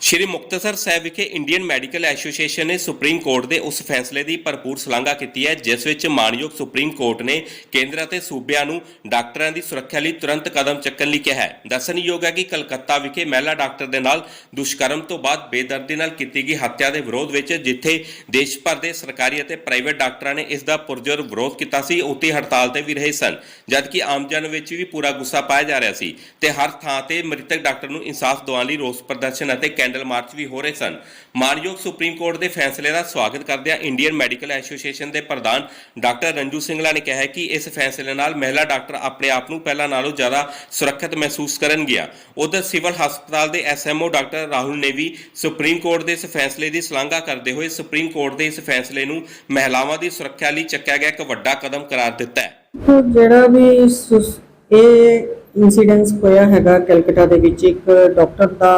ਸ਼੍ਰੀ ਮੁਕਤਸਰ ਸਾਹਿਬ ਵਿਖੇ Indian Medical Association ਨੇ Supreme Court ਦੇ ਉਸ ਫੈਸਲੇ ਦੀ ਭਰਪੂਰ ਸ਼ਲਾਘਾ ਕੀਤੀ ਹੈ, ਜਿਸ ਵਿੱਚ ਮਾਨਯੋਗ ਸੁਪਰੀਮ ਕੋਰਟ ਨੇ ਕੇਂਦਰ ਅਤੇ ਸੂਬਿਆਂ ਨੂੰ ਡਾਕਟਰਾਂ ਦੀ ਸੁਰੱਖਿਆ ਲਈ ਤੁਰੰਤ ਕਦਮ ਚੱਕਣ ਲਈ ਕਿਹਾ ਹੈ। ਦੱਸਣਯੋਗ ਹੈ ਕਿ ਕਲਕੱਤਾ ਵਿਖੇ ਮਹਿਲਾ ਡਾਕਟਰ ਦੇ ਨਾਲ ਦੁਸ਼ਕਰਮ ਤੋਂ ਬਾਅਦ ਬੇਦਰਦੀ ਨਾਲ ਕੀਤੀ ਗਈ ਹੱਤਿਆ ਦੇ ਵਿਰੋਧ ਵਿੱਚ, ਜਿੱਥੇ ਦੇਸ਼ ਭਰ ਦੇ ਸਰਕਾਰੀ ਅਤੇ ਪ੍ਰਾਈਵੇਟ ਡਾਕਟਰਾਂ ਨੇ ਇਸ ਦਾ ਪੁਰਜੋਰ ਵਿਰੋਧ ਕੀਤਾ ਸੀ, ਉੱਥੇ ਹੜਤਾਲ ਤੇ ਵੀ ਰਹੇ ਸਨ। ਜਦਕਿ ਆਮ ਜਨ ਵਿੱਚ ਵੀ ਪੂਰਾ ਗੁੱਸਾ ਪਾਇਆ ਜਾ ਰਿਹਾ ਸੀ ਤੇ ਹਰ ਥਾਂ ਤੇ ਮ੍ਰਿਤਕ ਡਾਕਟਰ ਨੂੰ ਇਨਸਾਫ ਦਿਵਾਉਣ ਲਈ ਰੋਸ ਪ੍ਰਦਰਸ਼ਨ ਅਤੇ ਕੈਂਡਲ ਮਾਰਚ ਵੀ ਹੋ ਰਹੇ ਸਨ। ਮਾਨਯੋਗ ਸੁਪਰੀਮ ਕੋਰਟ ਦੇ ਫੈਸਲੇ ਦਾ ਸਵਾਗਤ ਕਰਦਿਆਂ ਇੰਡੀਅਨ ਮੈਡੀਕਲ ਐਸੋਸੀਏਸ਼ਨ ਦੇ ਪ੍ਰਧਾਨ ਡਾਕਟਰ ਰੰਜੂ ਸਿੰਘਲਾ ਨੇ ਕਿਹਾ ਹੈ ਕਿ ਇਸ ਫੈਸਲੇ ਨਾਲ ਮਹਿਲਾ ਡਾਕਟਰ ਆਪਣੇ ਆਪ ਨੂੰ ਪਹਿਲਾਂ ਨਾਲੋਂ ਜ਼ਿਆਦਾ ਸੁਰੱਖਿਅਤ ਮਹਿਸੂਸ ਕਰਨਗੀਆਂ। ਉਧਰ ਸਿਵਲ ਹਸਪਤਾਲ ਦੇ ਐਸਐਮਓ ਡਾਕਟਰ ਰਾਹੁਲ ਨੇ ਵੀ ਸੁਪਰੀਮ ਕੋਰਟ ਦੇ ਇਸ ਫੈਸਲੇ ਦੀ ਸ਼ਲਾਘਾ ਕਰਦੇ ਹੋਏ ਸੁਪਰੀਮ ਕੋਰਟ ਦੇ ਇਸ ਫੈਸਲੇ ਨੂੰ ਮਹਿਲਾਵਾਂ ਦੀ ਸੁਰੱਖਿਆ ਲਈ ਚੱਕਿਆ ਗਿਆ ਇੱਕ ਵੱਡਾ ਕਦਮ ਕਰਾਰ ਦਿੱਤਾ ਹੈ। ਤੋ ਜਿਹੜਾ ਵੀ ਸੁਸ- ਇਹ ਇਨਸੀਡੈਂਸ ਹੋਇਆ ਹੈਗਾ ਕਲਕੱਤਾ ਦੇ ਵਿੱਚ, ਇੱਕ ਡਾਕਟਰ ਦਾ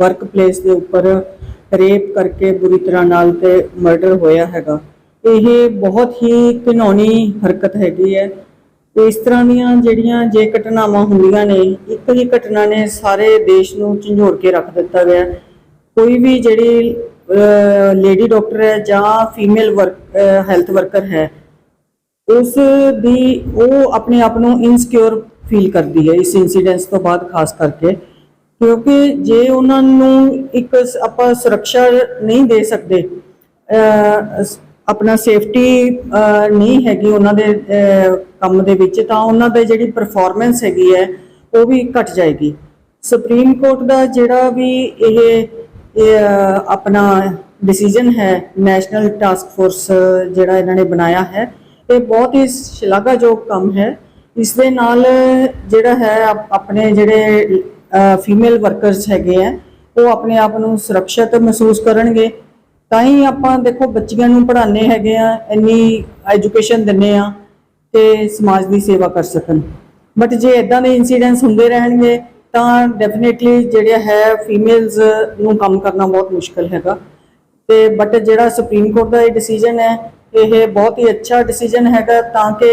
ਵਰਕ ਪਲੇਸ ਦੇ ਉੱਪਰ ਰੇਪ ਕਰਕੇ ਬੁਰੀ ਤਰ੍ਹਾਂ ਨਾਲ ਤੇ ਮਰਡਰ ਹੋਇਆ ਹੈਗਾ। ਇਹ ਬਹੁਤ ਹੀ ਘਿਨੌਣੀ ਹਰਕਤ ਹੈਗੀ ਹੈ। ਤੇ ਇਸ ਤਰ੍ਹਾਂ ਦੀਆਂ ਜਿਹੜੀਆਂ ਜੇ ਘਟਨਾਵਾਂ ਹੁੰਦੀਆਂ ਨੇ, ਇੱਕ ਹੀ ਘਟਨਾ ਨੇ ਸਾਰੇ ਦੇਸ਼ ਨੂੰ ਝੰਜੋੜ ਕੇ ਰੱਖ ਦਿੱਤਾ ਗਿਆ। ਕੋਈ ਵੀ ਜਿਹੜੀ ਲੇਡੀ ਡਾਕਟਰ ਹੈ ਜਾਂ ਫੀਮੇਲ ਵਰਕ ਹੈਲਥ ਵਰਕਰ ਹੈ, ਉਸ ਦੀ ਉਹ ਆਪਣੇ ਆਪ ਨੂੰ ਇਨਸਿਕਿਉਰ ਫੀਲ ਕਰਦੀ ਹੈ ਇਸ ਇਨਸੀਡੈਂਸ ਤੋਂ ਬਾਅਦ, ਖਾਸ ਕਰਕੇ। ਕਿਉਂਕਿ ਜੇ ਉਹਨਾਂ ਨੂੰ ਇੱਕ ਆਪਾਂ ਸੁਰੱਖਿਆ ਨਹੀਂ ਦੇ ਸਕਦੇ ਆਪਣਾ ਸੇਫਟੀ ਨਹੀਂ ਹੈਗੀ ਉਹਨਾਂ ਦੇ ਕੰਮ ਦੇ ਵਿੱਚ, ਤਾਂ ਉਹਨਾਂ ਦੇ ਜਿਹੜੀ ਪਰਫਾਰਮੈਂਸ ਹੈਗੀ ਹੈ, ਉਹ ਵੀ ਘਟ ਜਾਏਗੀ। ਸੁਪਰੀਮ ਕੋਰਟ ਦਾ ਜਿਹੜਾ ਵੀ ਇਹ ਆਪਣਾ ਡਿਸੀਜਨ ਹੈ ਨੈਸ਼ਨਲ ਟਾਸਕ ਫੋਰਸ ਜਿਹੜਾ ਇਹਨਾਂ ਨੇ ਬਣਾਇਆ ਹੈ, ਇਹ ਬਹੁਤ ਹੀ ਸ਼ਲਾਘਾਯੋਗ ਕੰਮ ਹੈ। ਇਸ ਦੇ ਨਾਲ ਜਿਹੜਾ ਹੈ ਆਪਣੇ ਜਿਹੜੇ ਫੀਮੇਲ ਵਰਕਰਸ ਹੈਗੇ ਆ, ਉਹ ਆਪਣੇ ਆਪ ਨੂੰ ਸੁਰੱਖਿਅਤ ਮਹਿਸੂਸ ਕਰਨਗੇ। ਤਾਂ ਹੀ ਆਪਾਂ ਦੇਖੋ, ਬੱਚੀਆਂ ਨੂੰ ਪੜ੍ਹਾਉਂਦੇ ਹੈਗੇ ਆ, ਇੰਨੀ ਐਜੂਕੇਸ਼ਨ ਦਿੰਨੇ ਆ ਤੇ ਸਮਾਜ ਦੀ ਸੇਵਾ ਕਰ ਸਕਣ। ਬਟ ਜੇ ਇਦਾਂ ਦੇ ਇਨਸੀਡੈਂਟਸ ਹੁੰਦੇ ਰਹਿਣਗੇ, ਤਾਂ ਡੈਫੀਨਿਟਲੀ ਜਿਹੜਾ ਹੈ ਫੀਮੇਲਸ ਨੂੰ ਕੰਮ ਕਰਨਾ ਬਹੁਤ ਮੁਸ਼ਕਲ ਹੈਗਾ। ਤੇ ਬਟ ਜਿਹੜਾ ਸੁਪਰੀਮ ਕੋਰਟ ਦਾ ਇਹ ਡਿਸੀਜਨ ਹੈ, ਇਹ ਬਹੁਤ ਹੀ ਅੱਛਾ ਡਿਸੀਜਨ ਹੈਗਾ, ਤਾਂ ਕਿ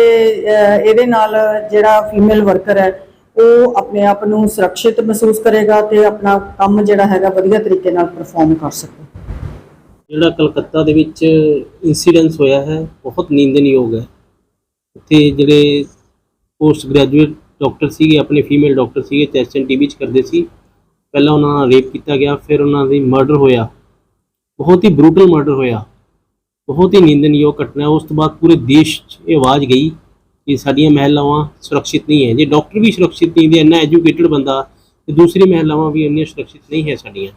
ਇਹਦੇ ਨਾਲ ਜਿਹੜਾ ਫੀਮੇਲ ਵਰਕਰ ਹੈ ਉਹ ਆਪਣੇ ਆਪ ਨੂੰ ਸੁਰੱਖਿਅਤ ਮਹਿਸੂਸ ਕਰੇਗਾ ਤੇ ਆਪਣਾ ਕੰਮ ਜਿਹੜਾ ਹੈਗਾ ਵਧੀਆ ਤਰੀਕੇ ਨਾਲ ਪਰਫਾਰਮ ਕਰ ਸਕੇ ਜਿਹੜਾ ਕਲਕੱਤਾ ਦੇ ਵਿੱਚ ਇਨਸੀਡੈਂਸ ਹੋਇਆ ਹੈ, ਬਹੁਤ ਨਿੰਦਨਯੋਗ ਹੈ। ਉੱਥੇ ਜਿਹੜੇ ਪੋਸਟ ਗ੍ਰੈਜੂਏਟ ਡਾਕਟਰ ਸੀਗੇ, ਆਪਣੇ ਫੀਮੇਲ ਡਾਕਟਰ ਸੀਗੇ ਚੈਸਟ ਐਂਡ ਟੀਬੀ ਚ ਕਰਦੇ ਸੀ। ਪਹਿਲਾਂ ਉਹਨਾਂ ਨਾਲ ਰੇਪ ਕੀਤਾ ਗਿਆ, ਫਿਰ ਉਹਨਾਂ ਦੀ ਮਰਡਰ ਹੋਇਆ। ਬਹੁਤ ਹੀ ਬਰੂਟਲ ਮਰਡਰ ਹੋਇਆ। ਬਹੁਤ ਹੀ ਨਿੰਦਨਯੋਗ ਘਟਨਾ ਉਸ ਤੋਂ ਬਾਅਦ ਪੂਰੇ ਦੇਸ਼ 'ਚ ਇਹ ਆਵਾਜ਼ ਗਈ। ਕਿ ਸਾਡੀਆਂ ਮਹਿਲਾਵਾਂ ਸੁਰੱਖਿਅਤ ਨਹੀਂ ਹੈ। ਜੇ ਡਾਕਟਰ ਵੀ ਸੁਰੱਖਿਅਤ ਨਹੀਂ ਦੇ ਇੰਨਾ ਐਜੂਕੇਟਡ ਬੰਦਾ, ਤੇ ਦੂਸਰੀ ਮਹਿਲਾਵਾਂ ਵੀ ਇੰਨੀਆਂ ਸੁਰੱਖਿਅਤ ਨਹੀਂ ਹੈ ਸਾਡੀਆਂ।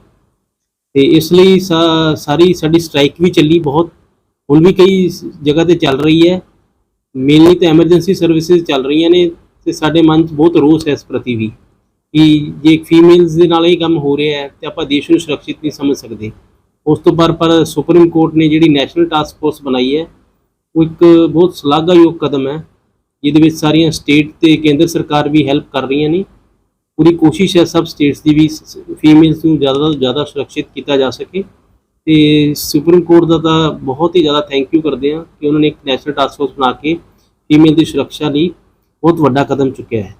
ਤੇ ਇਸ ਲਈ ਸਾ- ਸਾਰੀ ਸਾਡੀ ਸਟ੍ਰਾਈਕ ਵੀ ਚੱਲੀ ਬਹੁਤ। ਹੁਣ ਵੀ ਕਈ ਜਗ੍ਹਾ ਤੇ ਚੱਲ ਰਹੀ ਹੈ। ਮੇਨਲੀ ਤਾਂ ਐਮਰਜੈਂਸੀ ਸਰਵਿਸਿਜ਼ ਚੱਲ ਰਹੀਆਂ ਨੇ, ਤੇ ਸਾਡੇ ਮਨ 'ਚ ਬਹੁਤ ਰੋਸ ਹੈ ਇਸ ਪ੍ਰਤੀ ਵੀ। ਕਿ ਜੇ ਫੀਮੇਲਸ ਦੇ ਨਾਲ ਇਹ ਕੰਮ ਹੋ ਰਿਹਾ ਹੈ, ਤੇ ਆਪਾਂ ਦੇਸ਼ ਨੂੰ ਸੁਰੱਖਿਅਤ ਨਹੀਂ ਸਮਝ ਸਕਦੇ। ਉਸ ਤੋਂ ਬਾਅਦ ਪਰ ਸੁਪਰੀਮ ਕੋਰਟ ਨੇ ਜਿਹੜੀ ਨੈਸ਼ਨਲ ਟਾਸਕ ਫੋਰਸ ਬਣਾਈ ਹੈ, ਉਹ ਇੱਕ ਬਹੁਤ ਸ਼ਲਾਘਾਯੋਗ ਕਦਮ ਹੈ। ਜਿਹਦੇ ਵਿੱਚ ਸਾਰੀਆਂ ਸਟੇਟ ਤੇ ਕੇਂਦਰ ਸਰਕਾਰ ਵੀ ਹੈਲਪ ਕਰ ਰਹੀਆਂ ਨੇ। ਪੂਰੀ ਕੋਸ਼ਿਸ਼ ਹੈ ਸਭ ਸਟੇਟਸ ਦੀ ਵੀ ਫੀਮੇਲਸ ਨੂੰ ਜ਼ਿਆਦਾ ਤੋਂ ਜ਼ਿਆਦਾ ਸੁਰੱਖਿਅਤ ਕੀਤਾ ਜਾ ਸਕੇ। ਤੇ ਸੁਪਰੀਮ ਕੋਰਟ ਦਾ ਤਾਂ ਬਹੁਤ ਹੀ ਜ਼ਿਆਦਾ ਥੈਂਕ ਯੂ ਕਰਦੇ ਹਾਂ ਕਿ ਉਹਨਾਂ ਨੇ ਇੱਕ ਨੈਸ਼ਨਲ ਟਾਸਕ ਫੋਰਸ ਬਣਾ ਕੇ ਫੀਮੇਲ ਦੀ ਸੁਰੱਖਿਆ ਲਈ ਬਹੁਤ ਵੱਡਾ ਕਦਮ ਚੁੱਕਿਆ ਹੈ।